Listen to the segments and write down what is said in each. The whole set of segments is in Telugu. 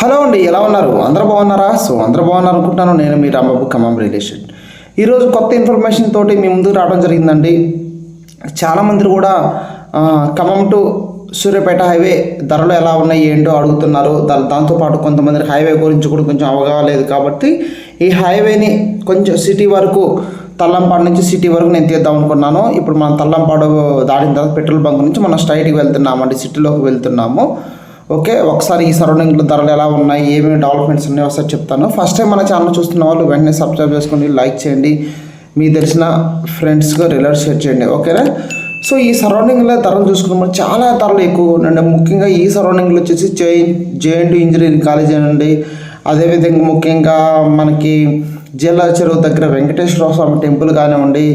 హలో అండి ఎలా ఉన్నారు? అందరూ బాగున్నారా? సో అందరూ బాగున్నారు అనుకుంటున్నాను నేను మీ రాంబాబు ఖమ్మం రిలేషన్ ఈరోజు కొత్త ఇన్ఫర్మేషన్ తోటి మీ ముందుకు రావడం జరిగిందండి. చాలామంది కూడా ఖమ్మం టు సూర్యాపేట హైవే ధరలు ఎలా ఉన్నాయి ఏంటో అడుగుతున్నారు. దాని దాంతోపాటు కొంతమంది హైవే గురించి కూడా కొంచెం అవగాహన లేదు కాబట్టి ఈ హైవేని కొంచెం సిటీ వరకు తల్లంపాడు నుంచి సిటీ వరకు నేను తీద్దాం అనుకున్నాను. ఇప్పుడు మనం తల్లంపాడు దాటిన తర్వాత పెట్రోల్ బంక్ నుంచి మనం స్ట్రైట్కి వెళ్తున్నామండి సిటీలోకి వెళ్తున్నాము. ఓకే ఒకసారి ఈ సరౌండింగ్లో ధరలు ఎలా ఉన్నాయి ఏమేమి డెవలప్మెంట్స్ ఉన్నాయో ఒకసారి చెప్తాను. ఫస్ట్ టైం మన ఛానల్ చూస్తున్న వాళ్ళు వెంటనే సబ్స్క్రైబ్ చేసుకోండి లైక్ చేయండి. మీకు తెలిసిన ఫ్రెండ్స్గా రిలేట్ షేర్ చేయండి ఓకేనా సో ఈ సరౌండింగ్లో ధరలు చూసుకున్నప్పుడు చాలా ధరలు ఎక్కువగా ఉండండి. ముఖ్యంగా ఈ సరౌండింగ్లో వచ్చేసి జే జేఎన్టీ ఇంజనీరింగ్ కాలేజ్ అండి అదేవిధంగా ముఖ్యంగా మనకి జిల్లా చెరువు దగ్గర వెంకటేశ్వర స్వామి టెంపుల్ కానివ్వండి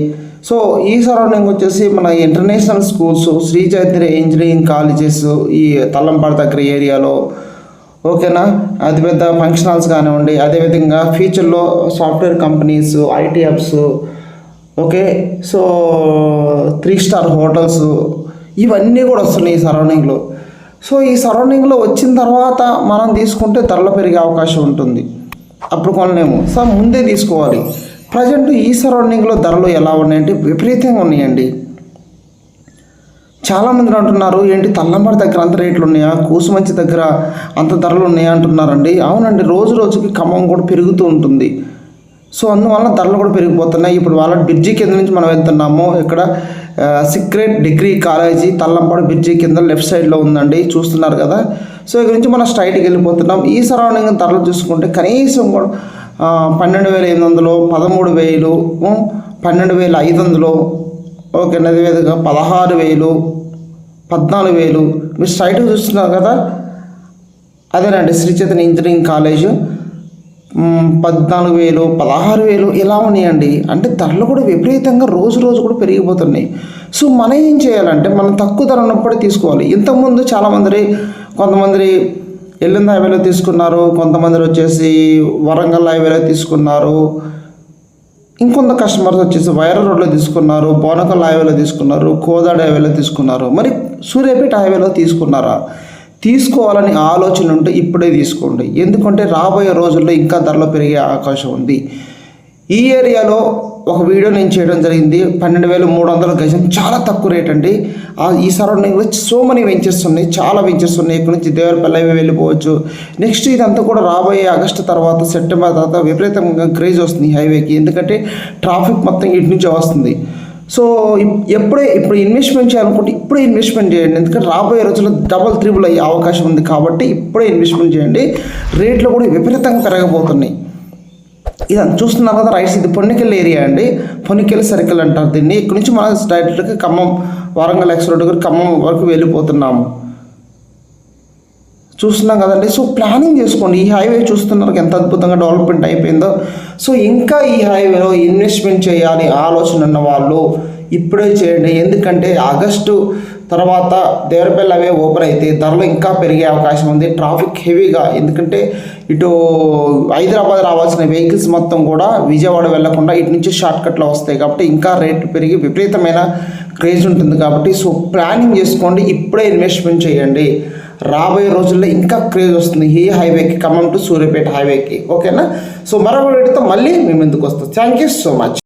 సో ఈ సరౌండింగ్ వచ్చేసి మన international schools Sri Chaitanya engineering colleges ఈ తల్లంపాడు దగ్గర ఏరియాలో ఓకేనా? అతిపెద్ద ఫంక్షన్ హాల్స్ కానివ్వండి అదేవిధంగా ఫ్యూచర్లో software companies IT hubs okay? So three star hotels ఇవన్నీ కూడా వస్తున్నాయి ఈ సరౌండింగ్లో సో ఈ సరౌండింగ్లో వచ్చిన తర్వాత మనం తీసుకుంటే ధరలు పెరిగే అవకాశం ఉంటుంది. అప్పుడు కొనలేము. సో ముందే తీసుకోవాలి. ప్రజెంట్ ఈ సరౌండింగ్లో ధరలు ఎలా ఉన్నాయంటే విపరీతంగా ఉన్నాయండి. చాలామంది అంటున్నారు ఏంటి తల్లంబడి దగ్గర అంత రేట్లు ఉన్నాయా? కూసుమంచి దగ్గర అంత ధరలు ఉన్నాయా? అంటున్నారండి. అవునండి రోజు రోజుకి ఖమ్మం కూడా పెరుగుతూ ఉంటుంది. సో అందువల్ల ధరలు కూడా పెరిగిపోతున్నాయి. ఇప్పుడు వాళ్ళ బ్రిడ్జి కింద నుంచి మనం వెళ్తున్నాము. ఇక్కడ secret degree college Tallampadu bridge కింద లెఫ్ట్ సైడ్లో ఉందండి. చూస్తున్నారు కదా. సో ఇక్కడ నుంచి మనం స్ట్రైట్కి వెళ్ళిపోతున్నాం. ఈ సరౌండింగ్ ధరలు చూసుకుంటే కనీసం కూడా పన్నెండు వేల ఎనిమిది వందలు పదమూడు వేలు పన్నెండు వేల ఐదు వందలు ఓకే విధంగా పదహారు వేలు పద్నాలుగు వేలు మీరు సైట్ చూస్తున్నారు కదా? అదేనండి శ్రీ చైతన్య ఇంజనీరింగ్ కాలేజ్. పద్నాలుగు వేలు పదహారు వేలు ఇలా ఉన్నాయండి. అంటే ధరలు కూడా విపరీతంగా రోజు రోజు కూడా పెరిగిపోతున్నాయి. సో మనం ఏం చేయాలంటే మనం తక్కువ ధర ఉన్నప్పుడే తీసుకోవాలి. ఇంతకుముందు చాలామంది కొంతమంది ఎల్లుంది హైవేలో తీసుకున్నారు కొంతమంది వచ్చేసి వరంగల్ హైవేలో తీసుకున్నారు. ఇంకొంత కస్టమర్స్ వచ్చేసి వైర రోడ్లో తీసుకున్నారు బోనకల్ హైవేలో తీసుకున్నారు కోదాడ హైవేలో తీసుకున్నారు. మరి సూర్యాపేట హైవేలో తీసుకున్నారా? తీసుకోవాలని ఆలోచన ఉంటే ఇప్పుడే తీసుకోండి. ఎందుకంటే రాబోయే రోజుల్లో ఇంకా ధరలు పెరిగే అవకాశం ఉంది. ఈ ఏరియాలో ఒక వీడియో నేను చేయడం జరిగింది. పన్నెండు వేలు మూడు వందల గజం. చాలా తక్కువ రేట్ అండి. ఆ ఈ సరౌండింగ్లో సో మనీ వెంచర్స్ ఉన్నాయి. చాలా వెంచర్స్ ఉన్నాయి. ఇక్కడ నుంచి దేవరపల్లి వెళ్ళిపోవచ్చు. నెక్స్ట్ ఇదంతా కూడా రాబోయే ఆగస్టు తర్వాత సెప్టెంబర్ తర్వాత విపరీతంగా క్రేజ్ వస్తుంది హైవేకి ఎందుకంటే ట్రాఫిక్ మొత్తం ఇటు నుంచే వస్తుంది. సో ఎప్పుడే ఇప్పుడు ఇన్వెస్ట్మెంట్ చేయాలనుకుంటే ఇప్పుడే ఇన్వెస్ట్మెంట్ చేయండి. ఎందుకంటే రాబోయే రోజుల్లో డబల్ త్రిబుల్ అయ్యే అవకాశం ఉంది కాబట్టి ఇప్పుడే ఇన్వెస్ట్మెంట్ చేయండి. రేట్లు కూడా విపరీతంగా పెరగబోతున్నాయి. ఇదంతా చూస్తున్నారు కదా రైట్స్ ఇది పొన్నికెల్ ఏరియా అండి. పొన్నికెల్ సర్కిల్ అంటారు దీన్ని. ఇక్కడ నుంచి మనం డైరెక్ట్గా ఖమ్మం వరంగల్ ఎక్స్ రోడ్ దగ్గర ఖమ్మం వరకు వెళ్ళిపోతున్నాము. చూస్తున్నాం కదండి. సో ప్లానింగ్ చేసుకోండి. ఈ హైవే చూస్తున్నారు ఎంత అద్భుతంగా డెవలప్మెంట్ అయిపోయిందో. సో ఇంకా ఈ హైవేలో ఇన్వెస్ట్మెంట్ చేయాలి ఆలోచన ఉన్న వాళ్ళు ఇప్పుడే చేయండి. ఎందుకంటే ఆగస్టు తర్వాత దేవరపల్లి అవే ఓపెన్ అయితే ధరలు ఇంకా పెరిగే అవకాశం ఉంది. ట్రాఫిక్ హెవీగా. ఎందుకంటే ఇటు హైదరాబాద్ రావాల్సిన వెహికల్స్ మొత్తం కూడా విజయవాడ వెళ్ళకుండా ఇటు నుంచి షార్ట్కట్లో వస్తాయి కాబట్టి ఇంకా రేట్లు పెరిగి విపరీతమైన క్రేజ్ ఉంటుంది కాబట్టి సో ప్లానింగ్ చేసుకోండి. ఇప్పుడే ఇన్వెస్ట్మెంట్ చేయండి. రాబోయే రోజుల్లో ఇంకా క్రేజ్ వస్తుంది. ఈ హైవేకి? ఖమ్మం టు సూర్యాపేట హైవేకి. ఓకేనా? సో మరొక రేటుతో మళ్ళీ మేము ఎందుకు వస్తాం. Thank you so much.